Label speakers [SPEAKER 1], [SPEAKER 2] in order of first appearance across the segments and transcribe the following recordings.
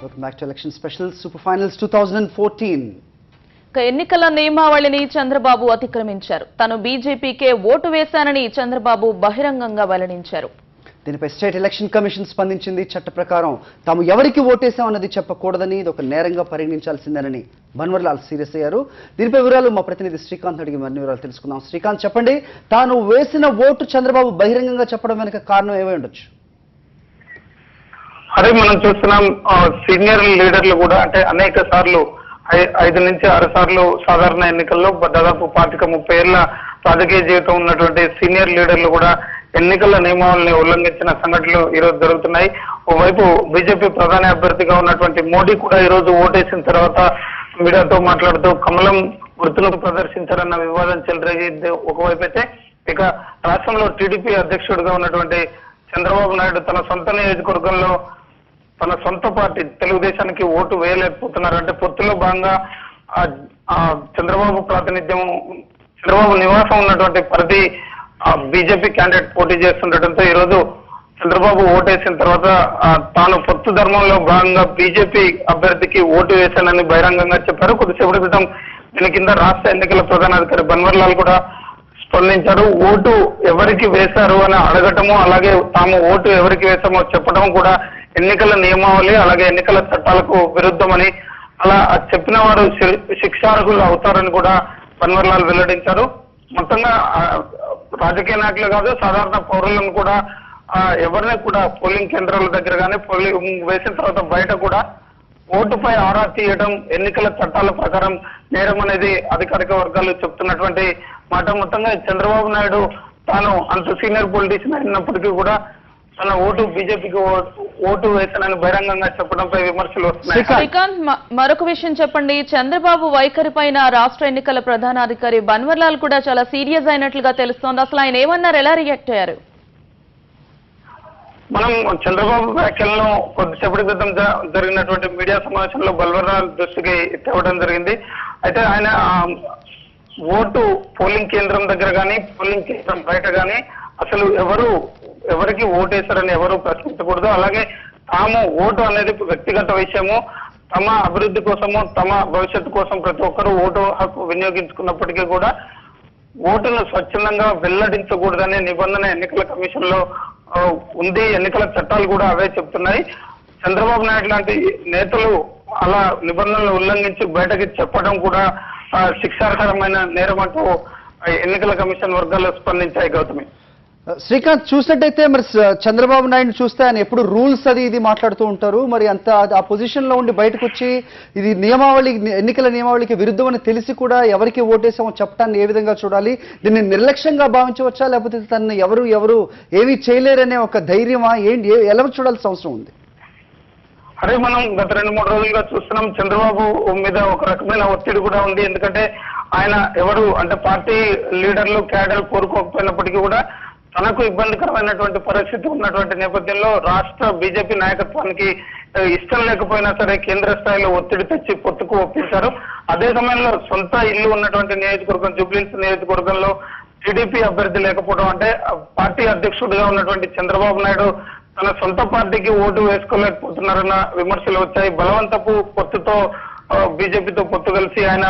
[SPEAKER 1] Welcome back to Election Special Super Finals 2014.
[SPEAKER 2] ఇక ఎన్నికల నియమావళిని చంద్రబాబు అతిక్రమించారు. తాను బీజేపీకే ఓటు వేశానని చంద్రబాబు బహిరంగంగా వెల్లడించారు.
[SPEAKER 1] దీనిపై స్టేట్ ఎలక్షన్ కమిషన్ స్పందించింది. చట్ట ప్రకారం తాము ఎవరికి ఓటేశామన్నది చెప్పకూడదని ఇది ఒక నేరంగా పరిగణించాల్సిందేనని బన్వర్లాల్ సీరియస్ అయ్యారు. దీనిపై వివరాలు మా ప్రతినిధి శ్రీకాంత్ అడిగి మరిన్ని వివరాలు తెలుసుకుందాం. శ్రీకాంత్ చెప్పండి. తాను వేసిన ఓటు చంద్రబాబు బహిరంగంగా చెప్పడం వెనుక కారణం ఏమై ఉండొచ్చు?
[SPEAKER 3] అదే మనం చూస్తున్నాం సీనియర్ లీడర్లు కూడా అంటే అనేక సార్లు ఐ- ఐదు నుంచి ఆరు సార్లు సాధారణ ఎన్నికల్లో దాదాపు పాతిక ముప్పై ఏళ్ళ రాజకీయ జీవితం ఉన్నటువంటి సీనియర్ లీడర్లు కూడా ఎన్నికల నియమావళిని ఉల్లంఘించిన సంఘటనలు ఈరోజు జరుగుతున్నాయి. ఓవైపు బీజేపీ ప్రధాని అభ్యర్థిగా ఉన్నటువంటి మోడీ కూడా ఈ రోజు ఓటేసిన తర్వాత మీడియాతో మాట్లాడుతూ కమలం గుర్తును ప్రదర్శించారన్న వివాదం చెలరేగింది. ఒకవైపు అయితే ఇక రాష్ట్రంలో టీడీపీ అధ్యక్షుడిగా ఉన్నటువంటి చంద్రబాబు నాయుడు తన సొంత నియోజకవర్గంలో తన సొంత పార్టీ తెలుగుదేశానికి ఓటు వేయలేకపోతున్నారు అంటే పొత్తులో భాగంగా ఆ- చంద్రబాబు ప్రాతినిధ్యం చంద్రబాబు నివాసం ఉన్నటువంటి పరిధి ఆ బీజేపీ క్యాండిడేట్ పోటీ చేస్తుండటంతో ఈ రోజు చంద్రబాబు ఓటేసిన తర్వాత తాను పొత్తు ధర్మంలో భాగంగా బీజేపీ అభ్యర్థికి ఓటు వేశానని బహిరంగంగా చెప్పారు. కొద్దిసేపటి క్రితం దీని కింద రాష్ట్ర ఎన్నికల ప్రధానాధికారి బన్వర్లాల్ కూడా స్పందించారు. ఓటు ఎవరికి వేశారు అని అడగటము అలాగే తాము ఓటు ఎవరికి వేశామో చెప్పడం కూడా ఎన్నికల నియమావళి అలాగే ఎన్నికల చట్టాలకు విరుద్ధమని అలా చెప్పిన వారు శిక్షార్హులు అవుతారని కూడా పన్వర్లాల్ వెల్లడించారు. మొత్తంగా రాజకీయ నాయకులు కాదు సాధారణ పౌరులను కూడా ఎవరిని కూడా పోలింగ్ కేంద్రాల దగ్గర కానీ పోలింగ్ వేసిన తర్వాత బయట కూడా ఓటుపై ఆరా తీయడం ఎన్నికల చట్టాల ప్రకారం నేరం అనేది అధికారిక వర్గాలు చెప్తున్నటువంటి మాట. మొత్తంగా చంద్రబాబు నాయుడు తాను అంత సీనియర్ పొలిటీషియన్ అయినప్పటికీ కూడా తన ఓటు బీజేపీకి ఓటు వేశానని బహిరంగంగా చెప్పడంపై విమర్శలు వస్తున్నాయి.
[SPEAKER 2] శ్రీకాంత్. మరొక విషయం చెప్పండి. చంద్రబాబు వైఖరి పైన రాష్ట్ర ఎన్నికల ప్రధానాధికారి బన్వర్లాల్ కూడా చాలా సీరియస్ అయినట్లుగా తెలుస్తోంది. అసలు ఆయన ఏమన్నారు? ఎలా రియాక్ట్ అయ్యారు?
[SPEAKER 3] మనం చంద్రబాబు వ్యాఖ్యలను కొద్దిసేపటి క్రితం జరిగినటువంటి మీడియా సమావేశంలో బల్వరాల్ దృష్టికి తేవడం జరిగింది. అయితే ఆయన ఓటు పోలింగ్ కేంద్రం దగ్గర కానీ పోలింగ్ కేంద్రం బయట కానీ అసలు ఎవరు ఎవరికి ఓటేశారని ఎవరు ప్రశ్నించకూడదు. అలాగే తాము ఓటు అనేది వ్యక్తిగత విషయము. తమ అభివృద్ధి కోసము తమ భవిష్యత్తు కోసం ప్రతి ఒక్కరూ ఓటు హక్కు వినియోగించుకున్నప్పటికీ కూడా ఓటును స్వచ్ఛందంగా వెల్లడించకూడదనే నిబంధన ఎన్నికల కమిషన్లో ఉంది. ఎన్నికల చట్టాలు కూడా అవే చెప్తున్నాయి. చంద్రబాబు నాయుడు లాంటి నేతలు అలా నిబంధనలు ఉల్లంఘించి బయటకి చెప్పడం కూడా శిక్షార్హమైన నేరం అంటూ ఎన్నికల కమిషన్ వర్గాలు స్పందించాయి గౌతమి.
[SPEAKER 1] శ్రీకాంత్ చూసినట్టయితే మరి చంద్రబాబు నాయుడు చూస్తే ఆయన ఎప్పుడు రూల్స్ అది ఇది మాట్లాడుతూ ఉంటారు. మరి అంత ఆ పొజిషన్లో ఉండి బయటకు వచ్చి ఇది నియమావళి ఎన్నికల నియమావళికి విరుద్ధమని తెలిసి కూడా ఎవరికి ఓటేసామో చెప్పడాన్ని ఏ విధంగా చూడాలి? దీన్ని నిర్లక్ష్యంగా భావించవచ్చా? లేకపోతే తనని ఎవరు ఎవరు ఏమీ చేయలేరనే ఒక ధైర్యమా? ఏంటి? ఎలా చూడాల్సిన అవసరం ఉంది?
[SPEAKER 3] అదే మనం గత రెండు మూడు రోజులుగా చూస్తున్నాం చంద్రబాబు మీద ఒక రకమైన ఒత్తిడి కూడా ఉంది. ఎందుకంటే ఆయన ఎవరు అంటే పార్టీ లీడర్లు క్యాడర్ కోరుకోకపోయినప్పటికీ కూడా తనకు ఇబ్బందికరమైనటువంటి పరిస్థితి ఉన్నటువంటి నేపథ్యంలో రాష్ట్ర బీజేపీ నాయకత్వానికి ఇష్టం లేకపోయినా సరే కేంద్ర స్థాయిలో ఒత్తిడి తెచ్చి పొత్తుకు ఒప్పించారు. అదే సమయంలో సొంత ఇల్లు ఉన్నటువంటి నియోజకవర్గం జూబ్లీహిల్స్ నియోజకవర్గంలో టీడీపీ అభ్యర్థి లేకపోవడం అంటే పార్టీ అధ్యక్షుడిగా ఉన్నటువంటి చంద్రబాబు నాయుడు తన సొంత పార్టీకి ఓటు వేసుకోలేకపోతున్నారన్న విమర్శలు వచ్చాయి. బలవంతపు పొత్తుతో బీజేపీతో పొత్తు కలిసి ఆయన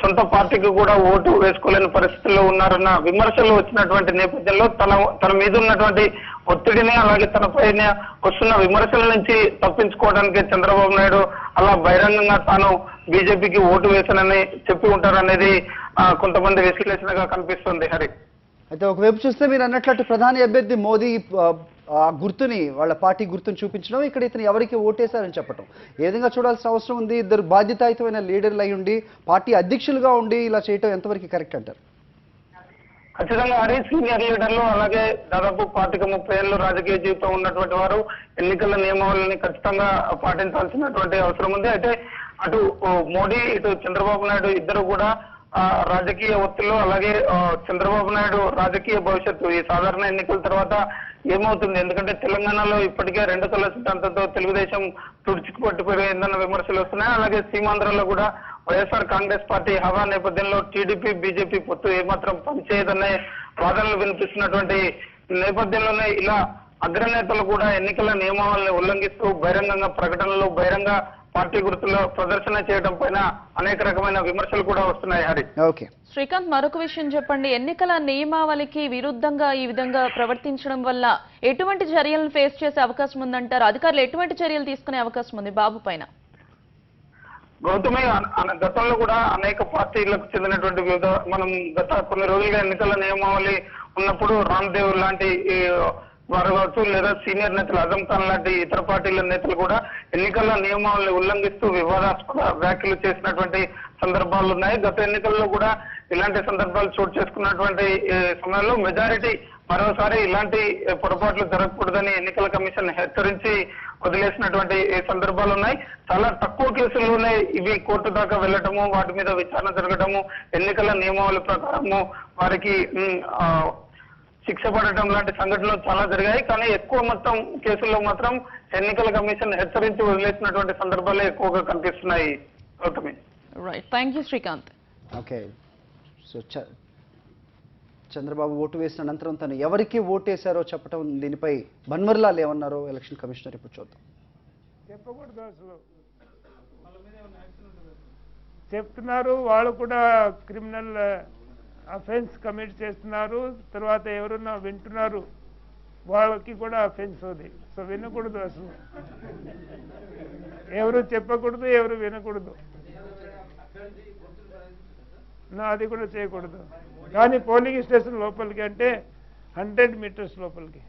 [SPEAKER 3] సొంత పార్టీకి కూడా ఓటు వేసుకోలేని పరిస్థితుల్లో ఉన్నారన్న విమర్శలు వచ్చినటువంటి నేపథ్యంలో తన తన మీద ఉన్నటువంటి ఒత్తిడిని అలాగే తన పైన వస్తున్న విమర్శల నుంచి తప్పించుకోవడానికి చంద్రబాబు నాయుడు అలా బహిరంగంగా తాను బీజేపీకి ఓటు వేశానని చెప్పి ఉంటారనేది కొంతమంది విశ్లేషణగా కనిపిస్తుంది హరి.
[SPEAKER 1] అయితే ఒకవైపు చూస్తే మీరు అన్నట్లు ప్రధాని అభ్యర్థి మోదీ ఆ, గుర్తుని వాళ్ళ పార్టీ గుర్తుని చూపించడం ఇక్కడ ఇతను ఎవరికి ఓటేశారని చెప్పడం ఏ విధంగా చూడాల్సిన అవసరం ఉంది? ఇద్దరు బాధ్యతాయుతమైన లీడర్లు అయి ఉండి పార్టీ అధ్యక్షులుగా ఉండి ఇలా చేయటం ఎంతవరకు కరెక్ట్ అంటారు?
[SPEAKER 3] ఖచ్చితంగా అరే సీనియర్ లీడర్లు అలాగే దాదాపు పాతిక ముప్పై ఏళ్ళు రాజకీయ జీవితం ఉన్నటువంటి వారు ఎన్నికల నియమావళిని ఖచ్చితంగా పాటించాల్సినటువంటి అవసరం ఉంది. అయితే అటు మోడీ ఇటు చంద్రబాబు నాయుడు ఇద్దరు కూడా రాజకీయ ఒత్తిళ్ళు అలాగే చంద్రబాబు నాయుడు రాజకీయ భవిష్యత్తు ఈ సాధారణ ఎన్నికల తర్వాత ఏమవుతుంది? ఎందుకంటే తెలంగాణలో ఇప్పటికే రెండు తల సిద్ధాంతంతో తెలుగుదేశం తుడుచుకుపట్టిపోయిందన్న విమర్శలు వస్తున్నాయి. అలాగే సీమాంధ్రలో కూడా వైఎస్ఆర్ కాంగ్రెస్ పార్టీ హవా నేపథ్యంలో టీడీపీ బీజేపీ పొత్తు ఏమాత్రం పనిచేయదనే వాదనలు వినిపిస్తున్నటువంటి నేపథ్యంలోనే ఇలా అగ్రనేతలు కూడా ఎన్నికల నియమావళిని ఉల్లంఘిస్తూ బహిరంగంగా ప్రకటనలు బహిరంగ పార్టీ గుర్తుల ప్రదర్శన చేయడం పైన అనేక రకమైన విమర్శలు కూడా వస్తున్నాయి హరి.
[SPEAKER 1] ఓకే.
[SPEAKER 2] శ్రీకాంత్ మరొక విషయం చెప్పండి. ఎన్నికల నియమావళికి విరుద్ధంగా ఈ విధంగా ప్రవర్తించడం వల్ల ఎటువంటి చర్యలను ఫేస్ చేసే అవకాశం ఉందంటారు? అధికారులు ఎటువంటి చర్యలు తీసుకునే అవకాశం ఉంది బాబు పైన?
[SPEAKER 3] గౌతమి గతంలో కూడా అనేక పార్టీలకు చెందినటువంటి వివిధ మనం గత కొన్ని రోజులుగా ఎన్నికల నియమావళి ఉన్నప్పుడు రామ్దేవ్ లాంటి వారు కావచ్చు లేదా సీనియర్ నేతలు అజం ఖాన్ లాంటి ఇతర పార్టీల నేతలు కూడా ఎన్నికల నియమాలను ఉల్లంఘిస్తూ వివాదాస్పద వ్యాఖ్యలు చేసినటువంటి సందర్భాలు ఉన్నాయి. గత ఎన్నికల్లో కూడా ఇలాంటి సందర్భాలు చోటు చేసుకున్నటువంటి సమయంలో మెజారిటీ మరోసారి ఇలాంటి పొరపాట్లు జరగకూడదని ఎన్నికల కమిషన్ హెచ్చరించి వదిలేసినటువంటి సందర్భాలు ఉన్నాయి. చాలా తక్కువ కేసుల్లోనే ఇవి కోర్టు దాకా వెళ్ళటము వాటి మీద విచారణ జరగటము ఎన్నికల నియమావళి ప్రకారము వారికి శిక్ష పడటం లాంటి సంఘటనలు చాలా జరిగాయి. కానీ ఎక్కువ మొత్తం కేసుల్లో మాత్రం ఎన్నికల కమిషన్ హెచ్చరించి వదిలేసినటువంటి సందర్భాలే ఎక్కువగా కనిపిస్తున్నాయి. Gautami.
[SPEAKER 2] Right thank you Srikanth
[SPEAKER 1] okay so చ- చంద్రబాబు ఓటు వేసిన అనంతరం తను ఎవరికి ఓటేశారో చెప్పడం దీనిపై బన్వర్లాల్ ఏమన్నారో ఎలక్షన్ కమిషనర్ ఇప్పుడు చూద్దాం.
[SPEAKER 4] చెప్పకూడదు అసలు చెప్తున్నారు వాళ్ళు కూడా క్రిమినల్ అఫెన్స్ కమిట్ చేస్తున్నారు తర్వాత ఎవరున్నా వింటున్నారు వాళ్ళకి కూడా అఫెన్స్ ఉంది. సో వినకూడదు అసలు. ఎవరు చెప్పకూడదు ఎవరు వినకూడదు. నా అది కూడా చేయకూడదు. కానీ పోలింగ్ స్టేషన్ లోపలికి అంటే హండ్రెడ్ మీటర్స్ లోపలికి.